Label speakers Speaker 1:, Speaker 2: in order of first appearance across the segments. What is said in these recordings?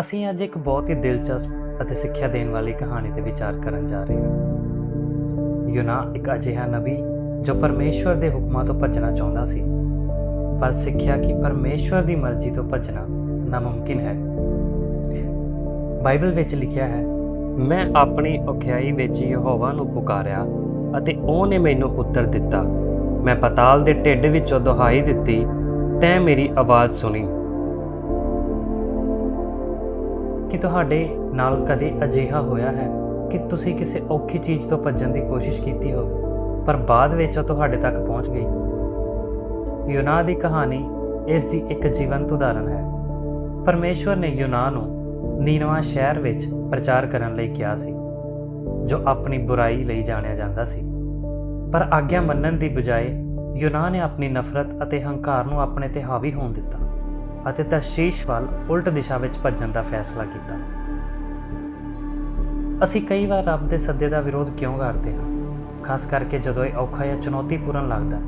Speaker 1: ਅਸੀਂ ਅੱਜ ਇੱਕ ਬਹੁਤ ਹੀ ਦਿਲਚਸਪ ਅਤੇ ਸਿੱਖਿਆ ਦੇਣ ਵਾਲੀ ਕਹਾਣੀ ਤੇ ਵਿਚਾਰ ਕਰਨ ਜਾ ਰਹੇ ਹਾਂ। ਯੂਨਾ ਇੱਕ ਅਜਿਹਾ ਨਬੀ ਜੋ ਪਰਮੇਸ਼ਵਰ ਦੇ ਹੁਕਮਾਂ ਤੋਂ ਭੱਜਣਾ ਚਾਹੁੰਦਾ ਸੀ, ਪਰ ਸਿੱਖਿਆ ਕਿ ਪਰਮੇਸ਼ਵਰ ਦੀ ਮਰਜ਼ੀ ਤੋਂ ਭੱਜਣਾ ਨਾਮੁਮਕਿਨ ਹੈ। ਬਾਈਬਲ ਵਿੱਚ ਲਿਖਿਆ ਹੈ, ਮੈਂ ਆਪਣੀ ਔਖਿਆਈ ਵਿੱਚ ਯਹੋਵਾ ਨੂੰ ਪੁਕਾਰਿਆ ਅਤੇ ਉਹਨੇ ਮੈਨੂੰ ਉੱਤਰ ਦਿੱਤਾ। ਮੈਂ ਪਤਾਲ ਦੇ ਢਿੱਡ ਵਿੱਚੋਂ ਦੁਹਾਈ ਦਿੱਤੀ, ਤੈਂ ਮੇਰੀ ਆਵਾਜ਼ ਸੁਣੀ। ਕਿ ਤੁਹਾਡੇ ਨਾਲ ਕਦੇ ਅਜਿਹਾ ਹੋਇਆ ਹੈ ਕਿ ਤੁਸੀਂ ਕਿਸੇ ਔਖੀ ਚੀਜ਼ ਤੋਂ ਭੱਜਣ ਦੀ ਕੋਸ਼ਿਸ਼ ਕੀਤੀ ਹੋਵੇ ਪਰ ਬਾਅਦ ਵਿੱਚ ਉਹ ਤੁਹਾਡੇ ਤੱਕ ਪਹੁੰਚ ਗਈ? ਯੂਨਾ ਦੀ ਕਹਾਣੀ ਇਸ ਦੀ ਇੱਕ ਜੀਵੰਤ ਉਦਾਹਰਨ ਹੈ। ਪਰਮੇਸ਼ਵਰ ਨੇ ਯੂਨਾ ਨੂੰ ਨੀਨਵਾ ਸ਼ਹਿਰ ਵਿੱਚ ਪ੍ਰਚਾਰ ਕਰਨ ਲਈ ਕਿਹਾ ਸੀ, ਜੋ ਆਪਣੀ ਬੁਰਾਈ ਲਈ ਜਾਣਿਆ ਜਾਂਦਾ ਸੀ। ਪਰ ਆਗਿਆ ਮੰਨਣ ਦੀ ਬਜਾਏ ਯੂਨਾ ਨੇ ਆਪਣੀ ਨਫ਼ਰਤ ਅਤੇ ਹੰਕਾਰ ਨੂੰ ਆਪਣੇ ਤੇ ਹਾਵੀ ਹੋਣ ਦਿੱਤਾ। ਅਤੇ ਤਸ਼ੀਸ਼ ਵੱਲ ਉਲਟ ਦਿਸ਼ਾ ਵਿੱਚ ਭੱਜਣ ਦਾ ਫੈਸਲਾ ਕੀਤਾ। ਅਸੀਂ ਕਈ ਵਾਰ ਰੱਬ ਦੇ ਸੱਦੇ ਦਾ ਵਿਰੋਧ ਕਿਉਂ ਕਰਦੇ ਹਾਂ? ਖਾਸ ਕਰਕੇ ਜਦੋਂ ਇਹ ਔਖਾ ਜਾਂ ਚੁਣੌਤੀਪੂਰਨ ਲੱਗਦਾ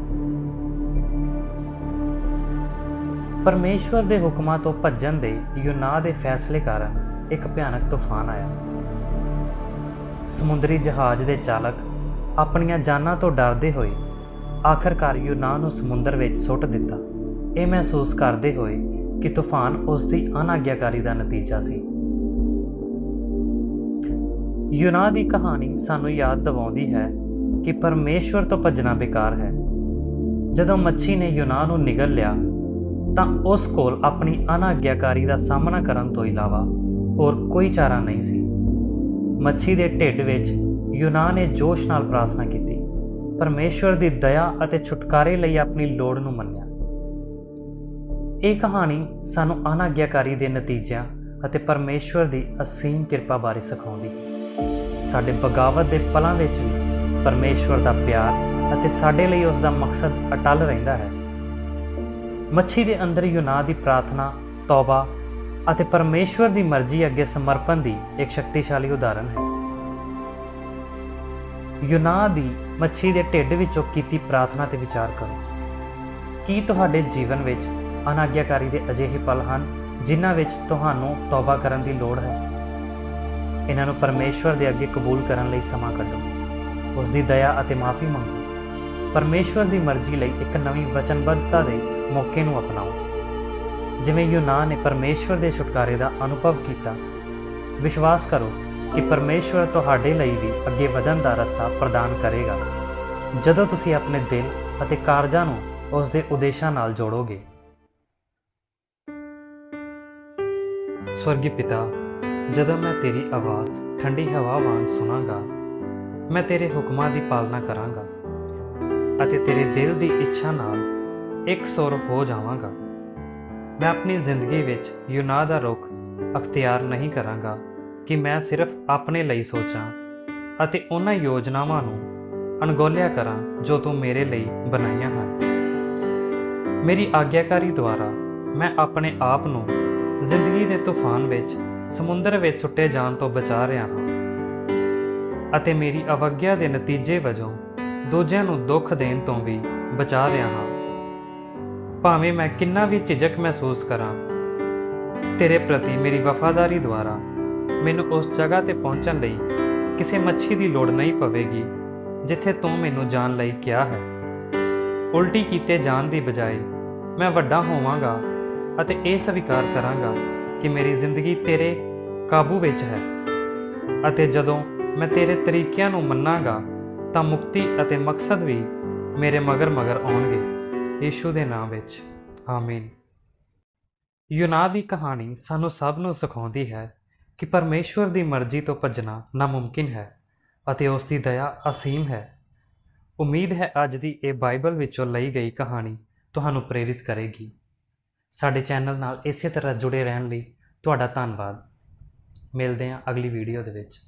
Speaker 1: ਪਰਮੇਸ਼ਵਰ ਦੇ ਹੁਕਮਾਂ ਤੋਂ ਭੱਜਣ ਦੇ ਯੂਨਾ ਦੇ ਫੈਸਲੇ ਕਾਰਨ ਇੱਕ ਭਿਆਨਕ ਤੂਫਾਨ ਆਇਆ। ਸਮੁੰਦਰੀ ਜਹਾਜ਼ ਦੇ ਚਾਲਕ ਆਪਣੀਆਂ ਜਾਨਾਂ ਤੋਂ ਡਰਦੇ ਹੋਏ ਆਖਰਕਾਰ ਯੂਨਾ ਨੂੰ ਸਮੁੰਦਰ ਵਿੱਚ ਸੁੱਟ ਦਿੱਤਾ। ਇਹ ਮਹਿਸੂਸ ਕਰਦੇ ਹੋਏ ਕਿ ਤੂਫਾਨ ਉਸ ਦੀ ਅਨਾਗਿਆਕਾਰੀ ਦਾ ਨਤੀਜਾ ਸੀ। ਯੂਨਾ ਦੀ ਕਹਾਣੀ ਸਾਨੂੰ ਯਾਦ ਦਿਵਾਉਂਦੀ ਹੈ ਕਿ ਪਰਮੇਸ਼ਵਰ ਤੋਂ ਭੱਜਣਾ ਬੇਕਾਰ ਹੈ। ਜਦੋਂ ਮੱਛੀ ਨੇ ਯੂਨਾ ਨੂੰ ਨਿਗਲ ਲਿਆ, ਤਾਂ ਉਸ ਕੋਲ ਆਪਣੀ ਅਨਾਗਿਆਕਾਰੀ ਦਾ ਸਾਹਮਣਾ ਕਰਨ ਤੋਂ ਇਲਾਵਾ ਹੋਰ ਕੋਈ ਚਾਰਾ ਨਹੀਂ ਸੀ। ਮੱਛੀ ਦੇ ਢਿੱਡ ਵਿੱਚ ਯੂਨਾ ਨੇ ਜੋਸ਼ ਨਾਲ ਪ੍ਰਾਰਥਨਾ ਕੀਤੀ। ਪਰਮੇਸ਼ਵਰ ਦੀ ਦਇਆ ਅਤੇ ਛੁਟਕਾਰੇ ਲਈ ਆਪਣੀ ਲੋੜ ਨੂੰ ਮੰਨਿਆ। ਇਹ ਕਹਾਣੀ ਸਾਨੂੰ ਅਨਾਗਿਆਕਾਰੀ ਦੇ ਨਤੀਜਿਆਂ ਅਤੇ ਪਰਮੇਸ਼ਵਰ ਦੀ ਅਸੀਮ ਕਿਰਪਾ ਬਾਰੇ ਸਿਖਾਉਂਦੀ। ਸਾਡੇ ਬਗਾਵਤ ਦੇ ਪਲਾਂ ਵਿੱਚ ਵੀ ਪਰਮੇਸ਼ਵਰ ਦਾ ਪਿਆਰ ਅਤੇ ਸਾਡੇ ਲਈ ਉਸ ਦਾ ਮਕਸਦ ਅਟਲ ਰਹਿੰਦਾ ਹੈ। ਮੱਛੀ ਦੇ ਅੰਦਰ ਯੂਨਾ ਦੀ ਪ੍ਰਾਰਥਨਾ, ਤੌਬਾ ਅਤੇ ਪਰਮੇਸ਼ਵਰ ਦੀ ਮਰਜ਼ੀ ਅੱਗੇ ਸਮਰਪਣ ਦੀ ਇੱਕ ਸ਼ਕਤੀਸ਼ਾਲੀ ਉਦਾਹਰਨ ਹੈ। ਯੂਨਾ ਦੀ ਮੱਛੀ ਦੇ ਢਿੱਡ ਵਿੱਚੋਂ ਕੀਤੀ ਪ੍ਰਾਰਥਨਾ ਤੇ ਵਿਚਾਰ ਕਰੋ। ਕੀ ਤੁਹਾਡੇ ਜੀਵਨ ਵਿੱਚ ਅਨਾਗਿਆਕਾਰੀ ਦੇ ਅਜਿਹੇ ਪਲ ਹਨ ਜਿਨ੍ਹਾਂ ਵਿੱਚ ਤੁਹਾਨੂੰ ਤੌਬਾ ਕਰਨ ਦੀ ਲੋੜ ਹੈ। ਇਹਨਾਂ ਨੂੰ ਪਰਮੇਸ਼ਵਰ ਦੇ ਅੱਗੇ ਕਬੂਲ ਕਰਨ ਲਈ ਸਮਾਂ ਕੱਢੋ। ਉਸ ਦੀ ਦਇਆ ਅਤੇ ਮਾਫੀ ਮੰਗੋ। ਪਰਮੇਸ਼ਵਰ ਦੀ ਮਰਜ਼ੀ ਲਈ ਇੱਕ ਨਵੀਂ ਵਚਨਬੱਧਤਾ ਦੇ ਮੌਕੇ ਨੂੰ ਅਪਣਾਓ। ਜਿਵੇਂ ਯੂਨਾ ਨੇ ਪਰਮੇਸ਼ਵਰ ਦੇ ਛੁਟਕਾਰੇ ਦਾ ਅਨੁਭਵ ਕੀਤਾ, ਵਿਸ਼ਵਾਸ ਕਰੋ ਕਿ ਪਰਮੇਸ਼ਵਰ ਤੁਹਾਡੇ ਲਈ ਵੀ ਅੱਗੇ ਵਧਣ ਦਾ ਰਸਤਾ ਪ੍ਰਦਾਨ ਕਰੇਗਾ। ਜਦੋਂ ਤੁਸੀਂ ਆਪਣੇ ਦਿਲ ਅਤੇ ਕਾਰਜਾਂ ਨੂੰ ਉਸ ਦੇ ਉਦੇਸ਼ਾਂ ਨਾਲ ਜੋੜੋਗੇ ਸਵਰਗੀ ਪਿਤਾ, ਜਦੋਂ ਮੈਂ ਤੇਰੀ ਆਵਾਜ਼ ਠੰਡੀ ਹਵਾ ਵਾਂਗ ਸੁਣਾਂਗਾ, ਮੈਂ ਤੇਰੇ ਹੁਕਮਾਂ ਦੀ ਪਾਲਣਾ ਕਰਾਂਗਾ ਅਤੇ ਤੇਰੇ ਦਿਲ ਦੀ ਇੱਛਾ ਨਾਲ ਇੱਕ ਸੁਰ ਹੋ ਜਾਵਾਂਗਾ। ਮੈਂ ਆਪਣੀ ਜ਼ਿੰਦਗੀ ਵਿੱਚ ਯੁਨਾ ਦਾ ਰੁਖ ਅਖਤਿਆਰ ਨਹੀਂ ਕਰਾਂਗਾ ਕਿ ਮੈਂ ਸਿਰਫ ਆਪਣੇ ਲਈ ਸੋਚਾਂ ਅਤੇ ਉਹਨਾਂ ਯੋਜਨਾਵਾਂ ਨੂੰ ਅਣਗੋਲਿਆ ਕਰਾਂ ਜੋ ਤੂੰ ਮੇਰੇ ਲਈ ਬਣਾਈਆਂ ਹਨ। ਮੇਰੀ ਆਗਿਆਕਾਰੀ ਦੁਆਰਾ ਮੈਂ ਆਪਣੇ ਆਪ ਨੂੰ ਜ਼ਿੰਦਗੀ ਦੇ ਤੂਫਾਨ ਵਿੱਚ, ਸਮੁੰਦਰ ਵਿੱਚ ਸੁੱਟੇ ਜਾਣ ਤੋਂ ਬਚਾ ਰਿਹਾ ਹਾਂ। ਅਤੇ ਮੇਰੀ ਅਵਗਿਆ ਦੇ ਨਤੀਜੇ ਵਜੋਂ ਦੂਜਿਆਂ ਨੂੰ ਦੁੱਖ ਦੇਣ ਤੋਂ ਵੀ ਬਚਾ ਰਿਹਾ ਹਾਂ। ਭਾਵੇਂ ਮੈਂ ਕਿੰਨਾ ਵੀ ਝਿਜਕ ਮਹਿਸੂਸ ਕਰਾਂ, ਤੇਰੇ ਪ੍ਰਤੀ ਮੇਰੀ ਵਫਾਦਾਰੀ ਦੁਆਰਾ ਮੈਨੂੰ ਉਸ ਜਗ੍ਹਾ ਤੇ ਪਹੁੰਚਣ ਲਈ ਕਿਸੇ ਮੱਛੀ ਦੀ ਲੋੜ ਨਹੀਂ ਪਵੇਗੀ, ਜਿੱਥੇ ਤੂੰ ਮੈਨੂੰ ਜਾਣ ਲਈ ਕਿਹਾ ਹੈ। ਉਲਟੀ ਕੀਤੇ ਜਾਣ ਦੀ ਬਜਾਏ ਮੈਂ ਵੱਡਾ ਹੋਵਾਂਗਾ ਅਤੇ ਇਹ ਸਵੀਕਾਰ ਕਰਾਂਗਾ ਕਿ ਮੇਰੀ ਜ਼ਿੰਦਗੀ ਤੇਰੇ ਕਾਬੂ ਵਿੱਚ ਹੈ। ਅਤੇ ਜਦੋਂ ਮੈਂ ਤੇਰੇ ਤਰੀਕਿਆਂ ਨੂੰ ਮੰਨਾਂਗਾ, ਤਾਂ ਮੁਕਤੀ ਅਤੇ ਮਕਸਦ ਵੀ ਮੇਰੇ ਮਗਰ ਮਗਰ ਆਉਣਗੇ। ਯੀਸ਼ੂ ਦੇ ਨਾਮ ਵਿੱਚ। ਆਮੀਨ। ਯੂਨਾ ਦੀ ਕਹਾਣੀ ਸਾਨੂੰ ਸਭ ਨੂੰ ਸਿਖਾਉਂਦੀ ਹੈ ਕਿ ਪਰਮੇਸ਼ਵਰ ਦੀ ਮਰਜ਼ੀ ਤੋਂ ਭੱਜਣਾ ਨਾਮੁਮਕਿਨ ਹੈ ਅਤੇ ਉਸ ਦੀ ਦਇਆ ਅਸੀਮ ਹੈ। ਉਮੀਦ ਹੈ ਅੱਜ ਦੀ ਇਹ ਬਾਈਬਲ ਵਿੱਚੋਂ ਲਈ ਗਈ ਕਹਾਣੀ ਤੁਹਾਨੂੰ ਪ੍ਰੇਰਿਤ ਕਰੇਗੀ। ਸਾਡੇ ਚੈਨਲ ਨਾਲ ਇਸੇ ਤਰ੍ਹਾਂ ਜੁੜੇ ਰਹਿਣ ਲਈ ਤੁਹਾਡਾ ਧੰਨਵਾਦ। ਮਿਲਦੇ ਹਾਂ ਅਗਲੀ ਵੀਡੀਓ ਦੇ ਵਿੱਚ।